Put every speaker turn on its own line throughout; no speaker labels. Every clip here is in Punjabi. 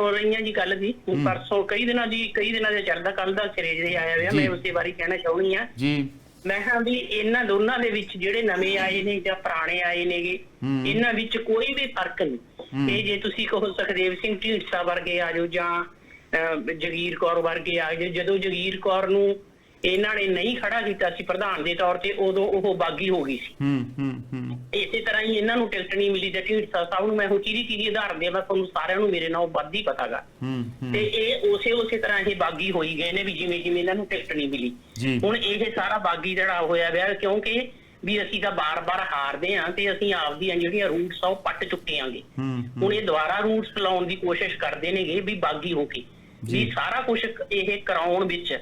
ਸੁਣ ਰਹੀ ਹਾਂ ਜੀ ਗੱਲ ਦੀ ਪਰਸੋਂ ਕਈ ਦਿਨਾਂ ਦੀ ਕਈ ਦਿਨਾਂ ਦੇ ਚੱਲਦਾ ਕੱਲ ਦਾ ਸਿਰੇ ਜਿਹੜੇ ਆਇਆ ਹੋਇਆ। ਮੈਂ ਉਸੇ ਬਾਰੇ ਕਹਿਣਾ ਚਾਹੁੰਦੀ ਆ
ਜੀ
ਮੈਂ ਕਿਹਾ ਵੀ ਇਹਨਾਂ ਦੋਨਾਂ ਦੇ ਵਿੱਚ ਜਿਹੜੇ ਨਵੇਂ ਆਏ ਨੇ ਜਾਂ ਪੁਰਾਣੇ ਆਏ ਨੇਗੇ
ਹੂੰ।
ਇਹਨਾਂ ਵਿੱਚ ਕੋਈ ਵੀ ਫ਼ਰਕ
ਹੂੰ।
ਨਹੀਂ ਇਹ ਜੇ ਤੁਸੀਂ ਕਹੋ ਸੁਖਦੇਵ ਸਿੰਘ ਢੀਂਡਸਾ ਵਰਗੇ ਆ ਜਾਓ ਜਾਂ ਜਗੀਰ ਕੌਰ ਵਰਗੇ ਆ ਜਾਓ ਜਦੋਂ ਜਗੀਰ ਕੌਰ ਨੂੰ ਇਹਨਾਂ ਨੇ ਨਹੀਂ ਖੜਾ ਕੀਤਾ ਸੀ ਪ੍ਰਧਾਨ ਦੇ ਤੌਰ ਤੇ ਉਦੋਂ ਉਹ ਬਾਗੀ ਹੋ ਗਈ ਸੀ।
ਹੂੰ ਹੂੰ ਹੂੰ।
ਇਸੇ ਤਰ੍ਹਾਂ ਹੀ ਇਹਨਾਂ ਨੂੰ ਟਿਕਟ ਨਹੀਂ ਮਿਲੀ ਤੇ ਢੀਂਡਸਾ ਸਾਹਿਬ ਨੂੰ ਮੈਂ ਹੁਣ ਚੀਰੀ ਚੀਰੀ ਆਧਾਰ ਦੇ ਮੈਂ ਤੁਹਾਨੂੰ ਸਾਰਿਆਂ ਨੂੰ ਮੇਰੇ ਨਾਲ ਵੱਧ ਹੀ ਪਤਾਗਾ
ਹੂੰ ਹੂੰ।
ਤੇ ਇਹ ਉਸੇ ਉਸੇ ਤਰ੍ਹਾਂ ਇਹ ਬਾਗੀ ਹੋਈ ਗਏ ਨੇ ਵੀ ਜਿਵੇਂ ਜਿਵੇਂ ਇਹਨਾਂ ਨੂੰ ਟਿਕਟ ਨਹੀਂ ਮਿਲੀ। ਹੁਣ ਇਹ ਸਾਰਾ ਬਾਗੀ ਜਿਹੜਾ ਹੋਇਆ ਵਿਆ ਕਿਉਂਕਿ ਵੀ ਅਸੀਂ ਤਾਂ ਬਾਰ-ਬਾਰ ਹਾਰਦੇ ਆਂ ਤੇ ਅਸੀਂ ਆਪਦੀਆਂ ਜਿਹੜੀਆਂ ਰੂਟਸ ਆ ਉਹ ਪੱਟ ਚੁੱਕੇ ਆਂਗੇ ਹੁਣ ਇਹ ਦੁਬਾਰਾ ਰੂਟਸ ਲਾਉਣ ਦੀ ਕੋਸ਼ਿਸ਼ ਕਰਦੇ ਨੇਗੇ ਵੀ ਬਾਗੀ ਹੋ ਕੇ। ਵੀ ਸਾਰਾ ਕੁਝ ਇਹ ਕਰਾਉਣ ਵਿੱਚ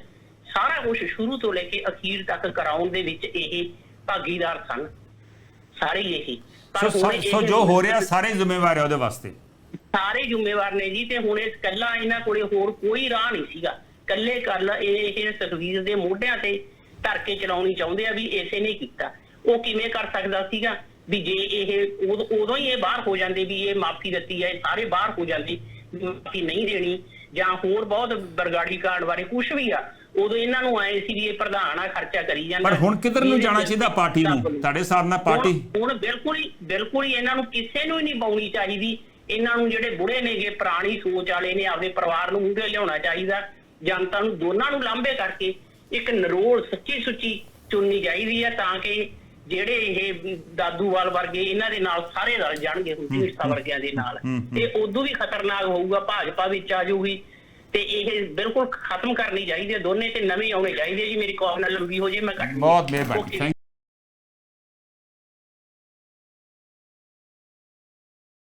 ਸਾਰਾ ਕੁਝ ਸ਼ੁਰੂ ਤੋਂ ਲੈ ਕੇ ਅਖੀਰ ਤੱਕ ਕਰਾਉਣ ਦੇ ਵਿੱਚ ਇਹ ਭਾਗੀਦਾਰ ਸਨ। ਸਾਰੇ ਇਹ। ਹੁਣ
ਸੋ-
ਇਹ-
ਜੋ ਹੋ ਰਿਹਾ ਸਾਰੇ ਜ਼ਿੰਮੇਵਾਰ ਹੈ ਉਹਦੇ ਵਾਸਤੇ।
ਸਾਰੇ ਜ਼ਿੰਮੇਵਾਰ ਨੇ ਜੀ ਤੇ ਹੁਣ ਇਸ ਕੱਲਾ ਇਹਨਾਂ ਕੋਲੇ ਹੋਰ ਕੋਈ ਰਾਹ ਨਹੀਂ ਸੀਗਾ। ਕੱਲੇ ਕੱਲ ਇਹ ਇਹ ਸੁਖਵੀਰ ਦੇ ਮੋਢਿਆਂ ਤੇ ਧਰ ਕੇ ਚਲਾਉਣੀ ਚਾਹੁੰਦੇ ਆ ਵੀ ਇਸੇ ਨੇ ਕੀਤਾ। ਉਹ ਕਿਵੇਂ ਕਰ ਸਕਦਾ ਸੀਗਾ? ਵੀ ਜੇ ਇਹ ਉਦ- ਹੀ ਇਹ ਬਾਹਰ ਹੋ ਜਾਂਦੇ ਵੀ ਇਹ ਮਾਫੀ ਦਿੱਤੀ ਹੈ ਇਹ ਸਾਰੇ ਬਾਹਰ ਹੋ ਜਾਂਦੇ ਮਾਫੀ ਨਹੀਂ ਦੇਣੀ। ਜਾਂ ਹੋਰ ਬਹੁਤ ਬਰਗਾੜੀ ਕਾਰਡ ਬਾਰੇ ਕੁਝ ਵੀ ਆ ਉਦੋਂ ਇਹਨਾਂ ਨੂੰ ਆਏ ਸੀ ਵੀ ਇਹ ਪ੍ਰਧਾਨ ਆ ਖਰਚਾ ਕਰੀ ਜਾਂਦਾ
ਪਰ ਹੁਣ ਕਿੱਧਰ ਨੂੰ ਜਾਣਾ ਚਾਹੀਦਾ ਪਾਰਟੀ ਨੂੰ? ਤੁਹਾਡੇ ਹਿਸਾਬ ਨਾਲ ਪਾਰਟੀ?
ਹੁਣ- ਬਿਲਕੁਲ ਹੀ ਬਿਲਕੁਲ ਹੀ ਇਹਨਾਂ ਨੂੰ ਕਿਸੇ ਨੂੰ ਹੀ ਨਹੀਂ ਪਾਉਣੀ ਚਾਹੀਦੀ। ਇਹਨਾਂ ਨੂੰ ਜਿਹੜੇ ਬੁੜੇ ਨੇਗੇ ਪੁਰਾਣੀ ਸੋਚ ਵਾਲੇ ਨੇ ਆਪਦੇ ਪਰਿਵਾਰ ਨੂੰ ਮੂਹਰੇ ਲਿਆਉਣਾ ਚਾਹੀਦਾ। ਜਨਤਾ ਨੂੰ ਦੋਨਾਂ ਨੂੰ ਲਾਂਭੇ ਕਰਕੇ ਇੱਕ ਨਰੋਲ ਸੱਚੀ ਸੁੱਚੀ ਚੁਣਨੀ ਚਾਹੀਦੀ ਹੈ ਤਾਂ ਕਿ ਜਿਹੜੇ ਇਹ ਦਾਦੂਵਾਲ ਵਰਗੇ ਇਹਨਾਂ ਦੇ ਨਾਲ ਸਾਰੇ ਰਲ ਜਾਣਗੇ ਹੁਣ ਢੀਂਡਸਾ ਵਰਗਿਆਂ ਦੇ ਨਾਲ। ਤੇ ਉਦੋਂ ਵੀ ਖਤਰਨਾਕ ਹੋਊਗਾ ਭਾਜਪਾ ਵਿੱਚ ਆ ਜਾਊਗੀ। ਤੇ ਇਹ ਬਿਲਕੁਲ ਖਤਮ ਕਰਨੀ ਚਾਹੀਦੀ ਹੈ ਦੋਨੇ ਤੇ ਨਵੇਂ ਆਉਣੇ ਚਾਹੀਦੇ ਜੀ। ਮੇਰੀ ਕਾਲ ਨਾਲ ਲੰਬੀ ਹੋ ਜੇ ਮੈਂ ਕੱਟ
ਬਹੁਤ ਮਿਹਰਬਾਨੀ।